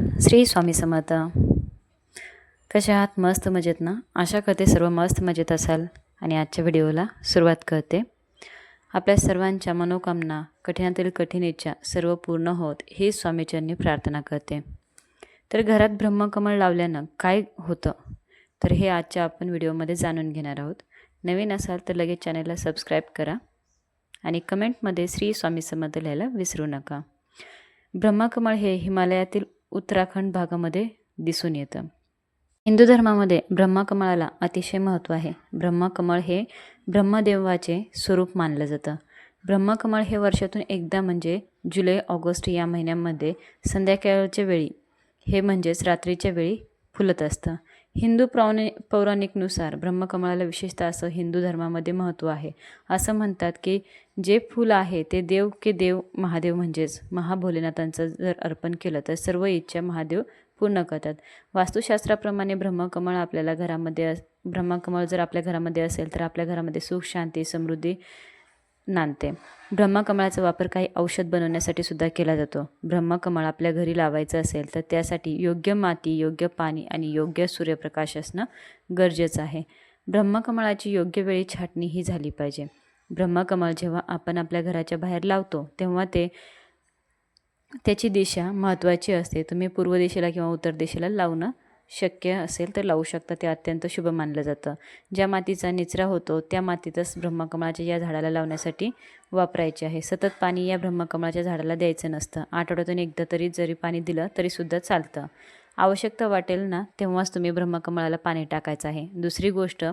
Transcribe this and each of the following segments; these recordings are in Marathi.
श्री स्वामी समर्थ. कशा आहात? मस्त मजेत ना? आशा करते सर्व मस्त मजेत असाल आणि आजच्या व्हिडिओला सुरुवात करते. आपल्या सर्वांच्या मनोकामना कठीणातील कठीण इच्छा सर्व पूर्ण होत हे स्वामीचरणी प्रार्थना करते. तर घरात ब्रह्मकमळ लावल्यानं काय होतं? तर हे आजच्या आपण व्हिडिओमध्ये जाणून घेणार आहोत. नवीन असाल तर लगेच चॅनलला सबस्क्राईब करा आणि कमेंटमध्ये श्री स्वामी समर्थ लिहायला विसरू नका. ब्रह्मकमळ हे हिमालयातील उत्तराखंड भागामध्ये दिसून येतं. हिंदू धर्मामध्ये ब्रह्मकमळाला अतिशय महत्त्व आहे. ब्रह्मकमळ हे ब्रह्मदेवाचे स्वरूप मानलं जातं. ब्रह्मकमळ हे वर्षातून एकदा म्हणजे जुलै ऑगस्ट या महिन्यामध्ये संध्याकाळच्या वेळी हे म्हणजेच रात्रीच्या वेळी फुलत असतं. हिंदू पौराणि पौराणिकनुसार ब्रह्मकमळाला विशेषतः असं हिंदू धर्मामध्ये महत्त्व आहे. असं म्हणतात की जे फूल आहे ते देव के देव महादेव म्हणजेच महाभोलेनाथांचं जर अर्पण केलं तर सर्व इच्छा महादेव पूर्ण करतात. वास्तुशास्त्राप्रमाणे ब्रह्मकमळ आपल्याला घरामध्ये ब्रह्मकमळ जर आपल्या घरामध्ये असेल तर आपल्या घरामध्ये सुख शांती समृद्धी नांदते. ब्रह्मकमळाचा वापर काही औषध बनवण्यासाठी सुद्धा केला जातो. ब्रह्मकमळ आपल्या घरी लावायचं असेल तर त्यासाठी योग्य माती योग्य पाणी आणि योग्य सूर्यप्रकाश असणं गरजेचं आहे. ब्रह्मकमळाची योग्य वेळी छाटणी ही झाली पाहिजे. ब्रह्मकमळ जेव्हा आपण आपल्या घराच्या बाहेर लावतो तेव्हा ते त्याची दिशा महत्त्वाची असते. तुम्ही पूर्व दिशेला किंवा उत्तर दिशेला लावणं शक्य असेल तर लावू शकता. ते अत्यंत शुभ मानलं जातं. ज्या मातीचा निचरा होतो त्या मातीतच ब्रह्मकमळाच्या या झाडाला लावण्यासाठी वापरायचे आहे. सतत पाणी या ब्रह्मकमळाच्या झाडाला द्यायचं नसतं. आठवड्यातून एकदा तरी जरी पाणी दिलं तरीसुद्धा चालतं. आवश्यकता वाटेल ना तेव्हाच तुम्ही ब्रह्मकमळाला पाणी टाकायचं आहे. दुसरी गोष्ट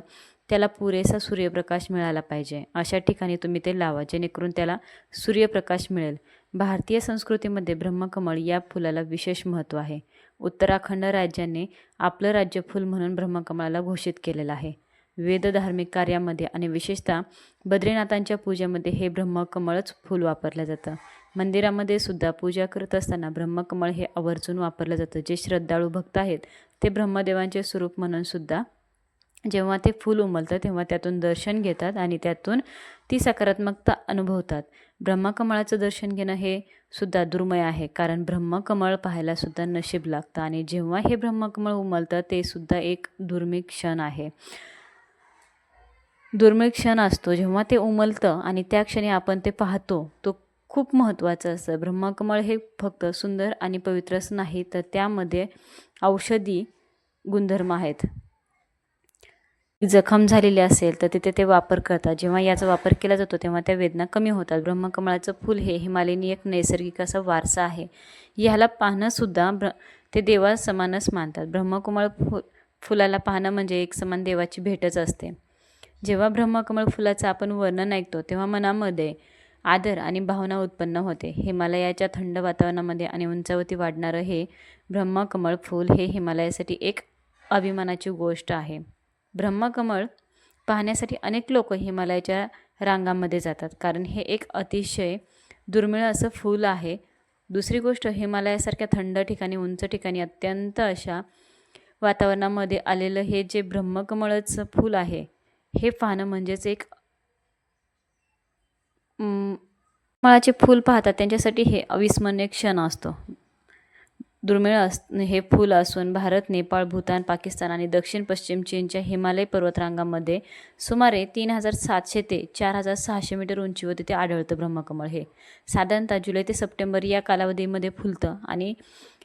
त्याला पुरेसा सूर्यप्रकाश मिळाला पाहिजे. अशा ठिकाणी तुम्ही ते लावा जेणेकरून त्याला सूर्यप्रकाश मिळेल. भारतीय संस्कृतीमध्ये ब्रह्मकमळ या फुलाला विशेष महत्त्व आहे. उत्तराखंड राज्याने आपलं राज्यफूल म्हणून ब्रह्मकमळाला घोषित केलेलं आहे. वेद धार्मिक कार्यामध्ये आणि विशेषतः बद्रीनाथांच्या पूजेमध्ये हे ब्रह्मकमळच फूल वापरलं जातं. मंदिरामध्ये सुद्धा पूजा करत असताना ब्रह्मकमळ हे आवर्जून वापरलं जातं. जे श्रद्धाळू भक्त आहेत ते ब्रह्मदेवांचे स्वरूप म्हणून सुद्धा जेव्हा ते फूल उमलतं तेव्हा त्यातून दर्शन घेतात आणि त्यातून ती सकारात्मकता अनुभवतात. ब्रह्मकमळाचं दर्शन घेणं हे सुद्धा दुर्मय आहे. कारण ब्रह्मकमळ पाहायला सुद्धा नशीब लागतं आणि जेव्हा हे ब्रह्मकमळ उमलतं ते सुद्धा एक दुर्मिळ क्षण आहे. दुर्मिळ क्षण असतो. जेव्हा ते उमलतं आणि त्या क्षणी आपण ते पाहतो तो खूप महत्त्वाचं असतं. ब्रह्मकमळ हे फक्त सुंदर आणि पवित्रच नाही तर त्यामध्ये औषधी गुणधर्म आहेत. जखम झालेली असेल तर तिथे ते वापर करतात. जेव्हा याचा वापर केला जातो तेव्हा त्या वेदना कमी होतात. ब्रह्मकमळाचं फूल हे हिमालयनी एक नैसर्गिक असा वारसा आहे. ह्याला पाहणंसुद्धा ब्र ते देवा समानच मानतात. ब्रह्मकमळ फु फुलाला पाहणं म्हणजे एक समान देवाची भेटच असते. जेव्हा ब्रह्मकमळ फुलाचं आपण वर्णन ऐकतो तेव्हा मनामध्ये आदर आणि भावना उत्पन्न होते. हिमालयाच्या थंड वातावरणामध्ये आणि उंचावरती वाढणारं हे ब्रह्मकमळ फूल हे हिमालयासाठी एक अभिमानाची गोष्ट आहे. ब्रह्मकमळ पाहण्यासाठी अनेक लोक हिमालयाच्या रांगांमध्ये जातात. कारण हे एक अतिशय दुर्मिळ असं फूल आहे. दुसरी गोष्ट हिमालयासारख्या थंड ठिकाणी उंच ठिकाणी अत्यंत अशा वातावरणामध्ये आलेलं हे जे ब्रह्मकमळचं फूल आहे हे पाहणं म्हणजेच एक कमळाचे फूल पाहतात. त्यांच्यासाठी हे अविस्मरणीय क्षण असतो. दुर्मिळ अस हे फूल असून भारत नेपाळ भूतान पाकिस्तान आणि दक्षिण पश्चिम चीनच्या हिमालय पर्वतरांगामध्ये सुमारे तीन हजार सातशे ते चार हजार सहाशे मीटर उंचीवर तिथे आढळतं ब्रह्मकमळ हे. साधारणतः जुलै ते सप्टेंबर या कालावधीमध्ये फुलतं आणि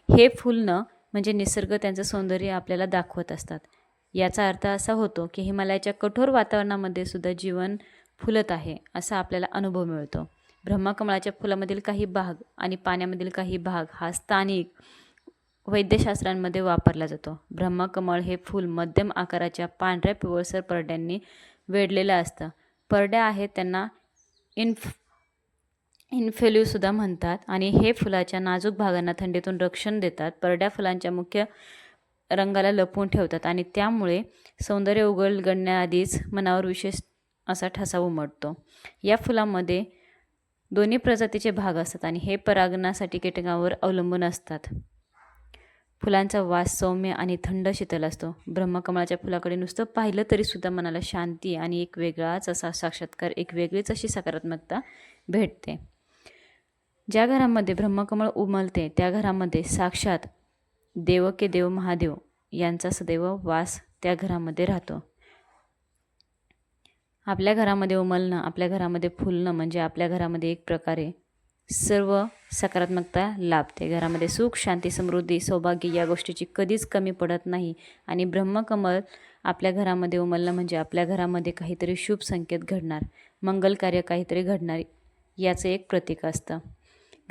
हे फुलणं म्हणजे निसर्ग त्यांचं सौंदर्य आपल्याला दाखवत असतात. याचा अर्थ असा होतो की हिमालयाच्या कठोर वातावरणामध्ये सुद्धा जीवन फुलत आहे असा आपल्याला अनुभव मिळतो. ब्रह्मकमळाच्या फुलामधील काही भाग आणि पाण्यामधील काही भाग हा स्थानिक वैद्यशास्त्रांमध्ये वापरला जातो. ब्रह्मकमळ हे फूल मध्यम आकाराच्या पांढऱ्या पिवळसर परड्यांनी वेढलेलं असतं. परड्या आहेत त्यांना इन्फ इन्फेल्यूसुद्धा म्हणतात आणि हे फुलाच्या नाजूक भागांना थंडीतून रक्षण देतात. परड्या फुलांच्या मुख्य रंगाला लपवून ठेवतात आणि त्यामुळे सौंदर्य उघडण्याआधीच मनावर विशेष असा ठसा उमटतो. या फुलामध्ये दोन्ही प्रजातीचे भाग असतात आणि हे परागणासाठी कीटकांवर अवलंबून असतात. फुलांचा वास सौम्य आणि थंड शीतल असतो. ब्रह्मकमळाच्या फुलाकडे नुसतं पाहिलं तरीसुद्धा मनाला शांती आणि एक वेगळाच असा साक्षात्कार एक वेगळीच अशी सकारात्मकता भेटते. ज्या घरामध्ये ब्रह्मकमळ उमलते त्या घरामध्ये साक्षात देव के देव महादेव यांचा सदैव वास त्या घरामध्ये राहतो. आपल्या घरामध्ये उमलणं आपल्या घरामध्ये फुलणं म्हणजे आपल्या घरामध्ये एक प्रकारे सर्व सकारात्मकता लाभते. घरामध्ये सुख शांती समृद्धी सौभाग्य या गोष्टीची कधीच कमी पडत नाही. आणि ब्रह्मकमल आपल्या घरामध्ये उमलणं म्हणजे आपल्या घरामध्ये काहीतरी शुभ संकेत घडणार. मंगल कार्य काहीतरी घडणार याचं एक प्रतीक असतं.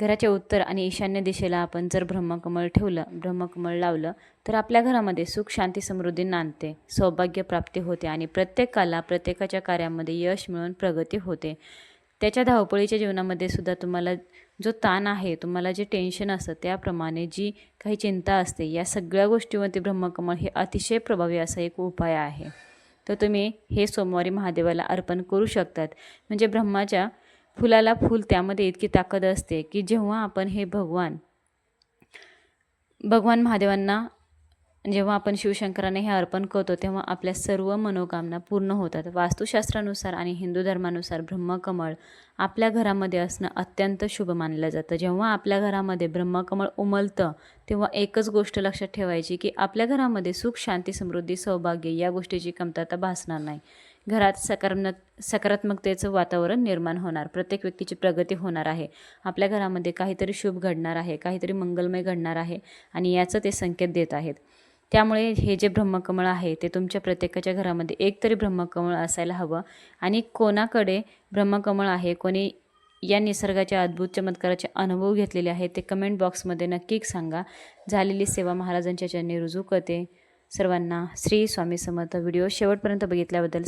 घराच्या उत्तर आणि ईशान्य दिशेला आपण जर ब्रह्मकमळ ठेवलं ब्रह्मकमळ लावलं तर आपल्या घरामध्ये सुख शांती समृद्धी नांदते सौभाग्य प्राप्ती होते आणि प्रत्येकाला प्रत्येकाच्या कार्यामध्ये यश मिळून प्रगती होते. त्याच्या धावपळीच्या जीवनामध्ये सुद्धा तुम्हाला जो ताण आहे तुम्हाला जे टेन्शन असतं त्याप्रमाणे जी काही चिंता असते या सगळ्या गोष्टीवरती ब्रह्मकमळ हे अतिशय प्रभावी असा एक उपाय आहे. तर तुम्ही हे सोमवारी महादेवाला अर्पण करू शकतात. म्हणजे ब्रह्माच्या फुलाला फूल त्यामध्ये इतकी ताकद असते की जेव्हा आपण हे भगवान भगवान महादेवांना जेव्हा आपण शिवशंकरांना हे अर्पण करतो तेव्हा आपल्या सर्व मनोकामना पूर्ण होतात. वास्तुशास्त्रानुसार आणि हिंदू धर्मानुसार ब्रह्मकमळ आपल्या घरामध्ये असणं अत्यंत शुभ मानलं जातं. जेव्हा आपल्या घरामध्ये ब्रह्मकमळ उमलतं तेव्हा एकच गोष्ट लक्षात ठेवायची की आपल्या घरामध्ये सुख शांती समृद्धी सौभाग्य या गोष्टीची कमतरता भासणार नाही. घरात सकारात्मक सकारात्मकतेचं वातावरण निर्माण होणार प्रत्येक व्यक्तीची प्रगती होणार आहे. आपल्या घरामध्ये काहीतरी शुभ घडणार आहे काहीतरी मंगलमय घडणार आहे आणि याचं ते संकेत देत आहेत. त्यामुळे हे जे ब्रह्मकमळ आहे ते तुमच्या प्रत्येकाच्या घरामध्ये एक तरी ब्रह्मकमळ असायला हवं. आणि कोणाकडे ब्रह्मकमळ आहे कोणी या निसर्गाच्या अद्भुत चमत्काराचे अनुभव घेतलेले आहेत ते कमेंट बॉक्समध्ये नक्की सांगा. झालेली सेवा महाराजांच्या चरणी रुजू करते. सर्वांना श्री स्वामी समर्थ. व्हिडिओ शेवटपर्यंत बघितल्याबद्दल